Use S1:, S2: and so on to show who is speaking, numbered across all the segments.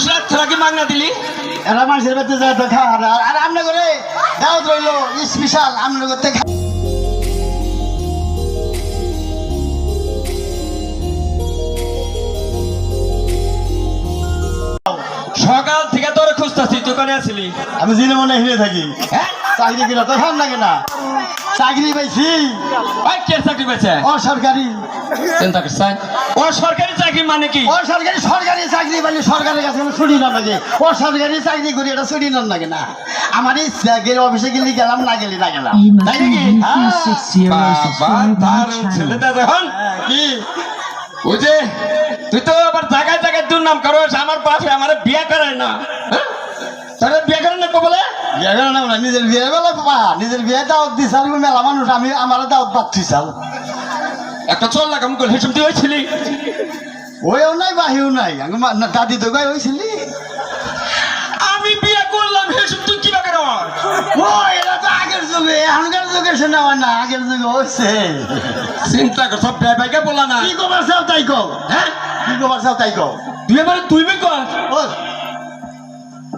S1: মানুষ রাত ছাড়া কি মাগনা দিলি?
S2: এরা মানুষের বাড়িতে যায় তো খাওয়া আর- আমনে করে দাওয়াত রইল স্পেশাল আমনে করতে
S1: সকাল থেকে তোরে খুঁজতেছি তুই কোনে আসলি
S2: আমি জিনে মনে হিরে থাকি।
S1: হ্যাঁ?
S2: চাকরি কিনা তো খান লাগে না? চাকরি পাইছি।
S1: কে চাকরি পেয়েছে
S2: ও সরকারি
S1: চিন্তা করছেন ও সরকারি চাকরি মানে কি?
S2: ও সরকারি সরকারি চাকরি পাইলে সরকারের কাছে আমি ছুটি না লাগে। ও সরকারি চাকরি করি এটা ছুটি না লাগে না। আমার এই গেলে অফিসে গেলে গেলাম না গেলে না গেলাম। তাই নাকি? হ্যাঁ।
S1: বাবা তার ছেলেটা দেখুন।
S2: হ্যাঁ, কি?
S1: ওই যে তুই তো আবার জায়গায় জায়গায় দুর্নাম করস আমার পাশে আমার বিয়ে করায় না। হ্যাঁ? তোরে বিয়ে করে না তো বলে?
S2: বিয়ে করে না নিজের বিয়ে বেলা বাবা নিজের বিয়ে দাওয়াত দিস আর মেলা মানুষ আমি আমার দাওয়াত পাচ্ছি সাল
S1: একটা চল লাগাম করে হেসম তুই হয়েছিলি
S2: ওইও নাই বাহিও নাই। দাদি তো গাই হয়েছিলি
S1: আমি বিয়ে করলাম হেসম তুই কি বাকে
S2: ও এটা তো আগের যুগে এখনকার যুগে সে নেওয়া না আগের যুগে হচ্ছে
S1: চিন্তা কর সব বিয়ে বাইকে বলা না
S2: কি কবার চাও তাই কও?
S1: হ্যাঁ?
S2: কি কবার চাও তাই কও?
S1: তুই এবার তুই বি কর।
S2: ও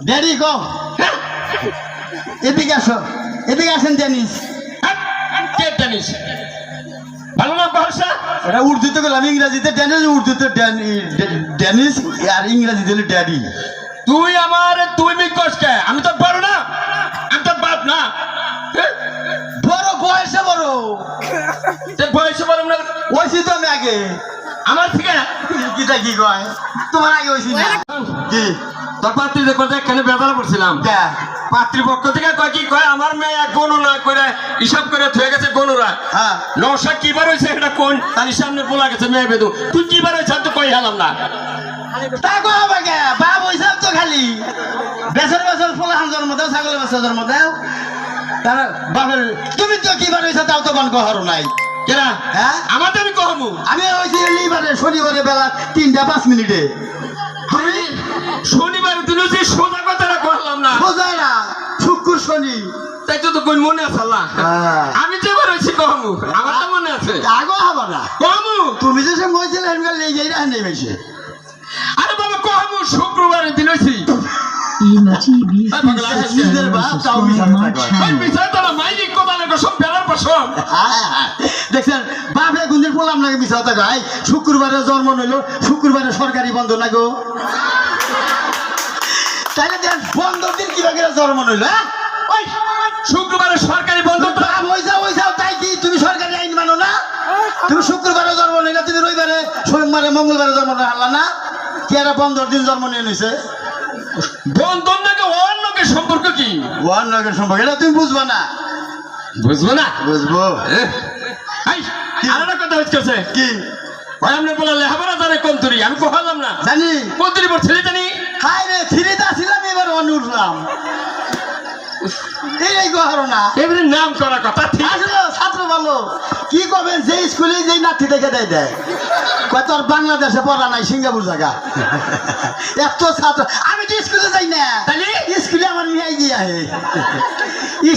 S2: ড্যাডি কও।
S1: হ্যাঁ?
S2: এদিকে আসো এদিকে আসেন জানিস
S1: হ্যাঁ? কে জানিস ভালো না? বর্ষা
S2: এটা উর্দুতে গেলাম ইংরাজিতে ড্যানিস উর্দুতে ড্যান- ড্যা- ড্যানিস আর ইংরাজিতে হলো ড্যাডি।
S1: তুই আমার তুই বি কস কে আমি তো বড় না? আমি তো বাপ না? হ্যাঁ?
S2: বড় বয়সে বড়।
S1: তে বয়সে বড় না
S2: হয়েছি তো আমি আগে।
S1: আমার থেকে
S2: কিটা কি কয়? তোমার আগে হয়েছি না। কি?
S1: তোর পাত্রী যে কথা এখানে বেদালা পড়ছিলাম।
S2: কে?
S1: পাত্রীপক্ষ থেকে কয় কি কয় আমার মেয়ে এক গণনা করে হিসাব করে থয়ে গেছে গণরা
S2: হ্যাঁ।
S1: নশা কিবার হয়েছে এটা কোন? তার সামনে বলা গেছে মেয়ে বেদু। তুই কিবার হয়েছে তো কই হেলাম না।
S2: তা কো হবে কে বাপ হইছে তো খালি। বেসর বেসর ফুলা হান জন্ম দাও বেসর জন্ম দাও তার বাপের তুমি তো কি তাও তো কহারো নাই। হ্যাঁ?
S1: আমাদের আমি কহমু
S2: আমি হইছি এইবারে শনিবারে বেলা তিনটা পাঁচ মিনিটে।
S1: শনিবার দিন যে সোজা কথাটা কহলাম না।
S2: বোঝায় না শুক্র শনি।
S1: তাই তো তো কই মনে আছে আল্লাহ।
S2: হ্যাঁ।
S1: আমি যে বার হয়েছি কহমু আমার তো মনে আছে।
S2: আগো হবা না।
S1: কহমু
S2: তুমি যে সে মইছিলে হেনকাল লেগে যাই না নেই বেশি।
S1: আরে বাবা কহমু শুক্রবারের দিন
S2: হ্যাঁ, হ্যাঁ। দেখছেন বাপে গুঞ্জির পড়লাম নাকি মিশা শুক্রবারে জন্ম নইল শুক্রবারে সরকারি বন্ধ না দেন বন্ধ দিন কীভাবে জন্ম নইল হ্যাঁ?
S1: ওই শুক্রবারে সরকারি বন্ধ তো।
S2: বাপ যাও যাও তাই কি? তুমি সরকারি আইন মানো না? তুমি শুক্রবারে জন্ম নিলে তুমি রবিবারে সোমবারে মঙ্গলবারে জন্ম হারলা না? কি বন্ধর দিন জন্ম নিয়ে নিছে?
S1: বন্ধন নাকি ওর লোকের সম্পর্ক কি?
S2: সম্পর্ক? এটা তুমি বুঝবা না।
S1: বুঝব না?
S2: বুঝব।
S1: কথা হচ্ছে
S2: কি?
S1: ভাই আপনি বলে লেখাপড়া জানে কোন তুরি আমি কহালাম না।
S2: জানি।
S1: কোন তুরি পড়ছিলি জানি।
S2: হাই রে থ্রিতে আসিলাম এবার অন উঠলাম। এই
S1: এবারে নাম করা কথা ঠিক।
S2: আসলে ছাত্র ভালো কি করবেন যে স্কুলে যেই নাতি দেখে দেয় দেয়। বাংলাদেশে পড়া নাই সিঙ্গাপুর জায়গা। এত ছাত্র আমি তো স্কুলে যাই না।
S1: তাহলে?
S2: স্কুলে আমার মেয়ে গিয়ে আহে।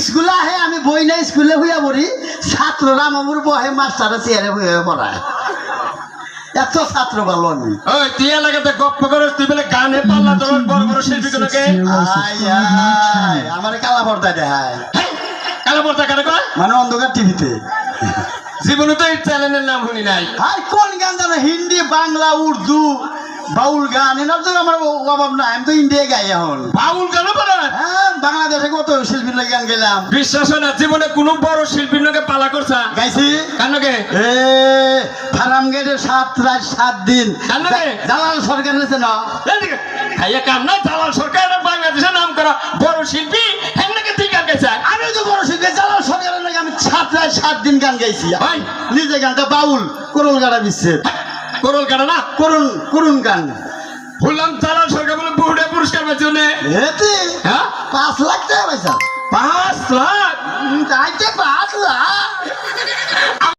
S2: স্কুলে আহে আমি বই না স্কুলে হইয়া পড়ি। ছাত্ররা আমার বহে মাস্টারে চেয়ারে হয়ে পড়ায়। এত ছাত্র ভালো আমি।
S1: ওই তুই এলাকাতে গপ্প করে তুই বলে গানে পাল্লা তোর বড় বড় শিল্পীগুলোকে
S2: আয়, আয়, আমার কালা পর্দা দেখায়।
S1: কালো পর্দা কারে কয়?
S2: মানে অন্ধকার টিভিতে।
S1: জীবনে তো এই চ্যানেলের নাম শুনি নাই।
S2: কোন গান জানো? হিন্দি বাংলা উর্দু। বাউল গান এনার তো আমার অভাব না আমি তো ইন্ডিয়ায় গাই এখন।
S1: বাউল গানও পারে?
S2: হ্যাঁ বাংলাদেশে কত শিল্পীর লাগে গান গেলাম।
S1: বিশ্বাস হয় না জীবনে কোনো বড় শিল্পীর নাকি পালা করছা।
S2: গাইছি?
S1: কানকে
S2: এ ফার্ম গেটে সাত রাত সাত দিন।
S1: গান?
S2: জালাল সরকার হয়েছে না?
S1: খাইয়া কাম না জালাল সরকার বাংলাদেশের নাম করা বড় শিল্পী হেমনাকে ঠিক গান গেছে?
S2: আমি তো বড় শিল্পী জালাল সরকারের লাগে আমি সাত রাত সাত দিন গান গাইছি। নিজে গানটা বাউল করুল গাড়া বিচ্ছেদ
S1: করল কেন না?
S2: করুন করুন গান।
S1: বললাম তারা সরকার বলে পুরস্কার পেয়েছে